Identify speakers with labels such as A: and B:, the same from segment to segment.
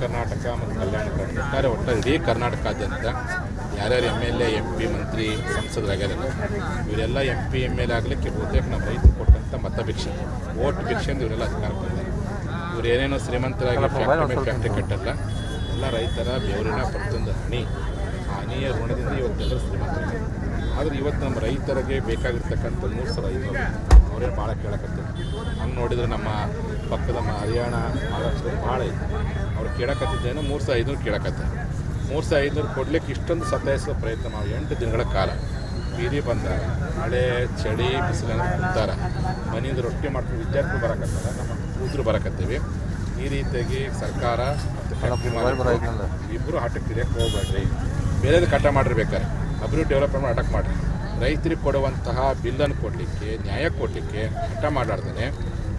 A: ಕರ್ನಾಟಕ ಮತ್ತು ಕಲ್ಯಾಣ ಕರ್ನಾಟಕ ಒಟ್ಟಾರೆ ಒಟ್ಟು ಇಡೀ ಕರ್ನಾಟಕಾದ್ಯಂತ ಯಾರ್ಯಾರು M L A M P ಮಂತ್ರಿ ಸಂಸದರಾಗ್ಯಾರಲ್ಲ ಇವರೆಲ್ಲ ಎಂ ಪಿ ಎಂ ಎಲ್ ಆಗಲಿಕ್ಕೆ ಬಹುತೇಕ ನಮ್ಮ ರೈತರು ಕೊಟ್ಟಂಥ ಮತ ಭಿಕ್ಷೆ ಓಟ್ ಭಿಕ್ಷೆಂದು ಇವರೆಲ್ಲ ಅಧಿಕಾರ ಬಂದಿದ್ದಾರೆ ಇವ್ರು ಏನೇನೋ ಶ್ರೀಮಂತರಾಗಿ ಫ್ಯಾಕ್ಟ್ರಿ ಕಟ್ಟಲ್ಲ. ಎಲ್ಲ ರೈತರ ಬೆವರಿನ ಪ್ರತಿಯೊಂದು ಹಣಿ ಆ ಹಣಿಯ ಋಣದಿಂದ ಇವತ್ತೆಲ್ಲ ಶ್ರೀಮಂತರಾಗಿ ಆದರೆ ಇವತ್ತು ನಮ್ಮ ರೈತರಿಗೆ ಬೇಕಾಗಿರ್ತಕ್ಕಂಥ ಮೂರು ಸಾವಿರ ಐನೂರು. ಅವರೇ ಭಾಳ ಕೇಳಕತ್ತಾರೆ ಹಂಗೆ ನೋಡಿದ್ರೆ ನಮ್ಮ ಪಕ್ಕದ ಹರಿಯಾಣ ಮಹಾರಾಷ್ಟ್ರ ಭಾಳ ಐತೆ. ಅವ್ರು ಕೇಳಕತ್ತಿದ್ದೇನೋ ಮೂರು ಸಾವಿರ ಐದುನೂರು ಕೇಳಕತ್ತಾರೆ ಮೂರು ಸಾವಿರ ಐದುನೂರು ಕೊಡ್ಲಿಕ್ಕೆ ಇಷ್ಟೊಂದು ಸತಾಯಿಸೋ ಪ್ರಯತ್ನ ನಾವು ಎಂಟು ದಿನಗಳ ಕಾಲ. ಬೀದಿ ಬಂದ ಮಳೆ ಚಳಿ ಬಿಸಿಲನ್ನು ಕುಂತಾರ. ಮನೆಯಿಂದ ರೊಟ್ಟಿ ಮಾಡ್ಕೊಂಡು ವಿದ್ಯಾರ್ಥಿಗಳು ಬರಕತ್ತಾರ ನಮ್ಮ ಕೂತರು ಬರಕತ್ತೀವಿ. ಈ ರೀತಿಯಾಗಿ ಸರ್ಕಾರ ಮತ್ತು ಇಬ್ಬರು ಹಠಕ್ಕೆ ಹಿಡಿಯಕ್ಕೆ ಹೋಗ್ಬೇಡ್ರಿ. ಬೇರೆದು ಕಟ್ಟ ಮಾಡಿರ್ಬೇಕಾರೆ ಅಭಿವೃದ್ಧಿ ಡೆವಲಪ್ಮೆಂಟ್ ಅಟಕ್ ಮಾಡಿರಿ. ರೈತರಿಗೆ ಕೊಡುವಂತಹ ಬಿಲ್ಲನ್ನು ಕೊಡಲಿಕ್ಕೆ ನ್ಯಾಯ ಕೊಡಲಿಕ್ಕೆ ಹಠ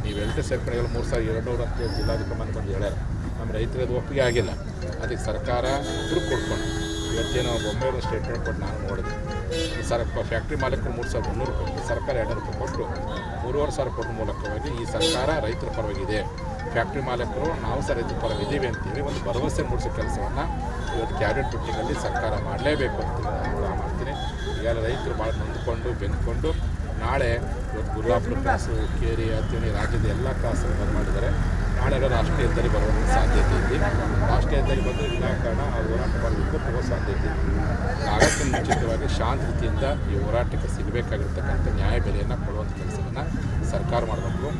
A: ಮಾಡಾಡ್ತಾನೆ ಎಂಟು ಸೇರ್ಕೊಂಡು ಮೂರು ಸಾವಿರ ಎರಡು ಅಂತ ಹೇಳಿ ಜಿಲ್ಲಾಧಿಕಾರಿ ಬಂದು ಹೇಳ್ಯಾರ. ನಮ್ಮ ರೈತರದ್ದು ಒಪ್ಪಿಗೆ ಆಗಿಲ್ಲ. ಅದಕ್ಕೆ ಸರ್ಕಾರ ದುಡ್ಡು ಕೊಡ್ಕೊಂಡು ಇವತ್ತೇನೋ ಬೊಂಬೆ ಸ್ಟೇಟ್ಮೆಂಟ್ ಕೊಟ್ಟು ನಾನು ನೋಡಿದೆ. ಸರ್ ಫ್ಯಾಕ್ಟ್ರಿ ಮಾಲೀಕರು ಮೂರು ಸಾವಿರದ ಮುನ್ನೂರು ಕೊಟ್ಟು, ಸರ್ಕಾರ ಎರಡು ರೂಪಾಯಿ ಕೊಟ್ಟು ಮೂರುವರೆ ಸಾವಿರ ಕೊಟ್ಟ ಮೂಲಕವಾಗಿ ಈ ಸರ್ಕಾರ ರೈತರ ಪರವಾಗಿದೆ. ಫ್ಯಾಕ್ಟ್ರಿ ಮಾಲೀಕರು, ನಾವು ಸಹ ರೈತರ ಪರವಾಗಿದ್ದೀವಿ ಅಂತೇಳಿ ಒಂದು ಭರವಸೆ ಮೂಡಿಸೋ ಕೆಲಸವನ್ನು ಇವತ್ತು ಕ್ಯಾಬಿನೆಟ್ ಮೀಟಿಂಗಲ್ಲಿ ಸರ್ಕಾರ ಮಾಡಲೇಬೇಕು ಅಂತ ನಾನು ಮಾಡ್ತೀನಿ. ಈಗ ರೈತರು ಭಾಳ ನೊಂದ್ಕೊಂಡು ಬೆಂದ್ಕೊಂಡು ನಾಳೆ ಇವತ್ತು ಗುರುವಾಪುರ ಕಾಸು, ಕೇರಿ ಅತ್ತಿಣಿ ರಾಜ್ಯದ ಎಲ್ಲ ಕ್ರಾಸನ್ನು ಬಂದ್ ಮಾಡಿದ್ದಾರೆ. ನಾಳೆ ರಾಷ್ಟ್ರೀಯ ಹೆದ್ದಾರಿ ಬರುವಂಥ ಸಾಧ್ಯತೆ ಇದೆ. ರಾಷ್ಟ್ರೀಯ ಹೆದ್ದಾರಿ ಬಂದರೆ ವಿನಾಕಾರಣ ಆ ಹೋರಾಟ ಮಾಡಲಿಕ್ಕೆ ಹೋಗೋ ಸಾಧ್ಯತೆ ಇದೆ. ಆಗಕ್ಕೆ ಮುಂಚಿತವಾಗಿ ಶಾಂತಿಯಿಂದ ಈ ಹೋರಾಟಕ್ಕೆ ಸಿಗಬೇಕಾಗಿರ್ತಕ್ಕಂಥ ನ್ಯಾಯ ಬೆಲೆಯನ್ನು ಕೊಡುವಂಥ ಕೆಲಸವನ್ನು ಸರ್ಕಾರ ಮಾಡಬೇಕು.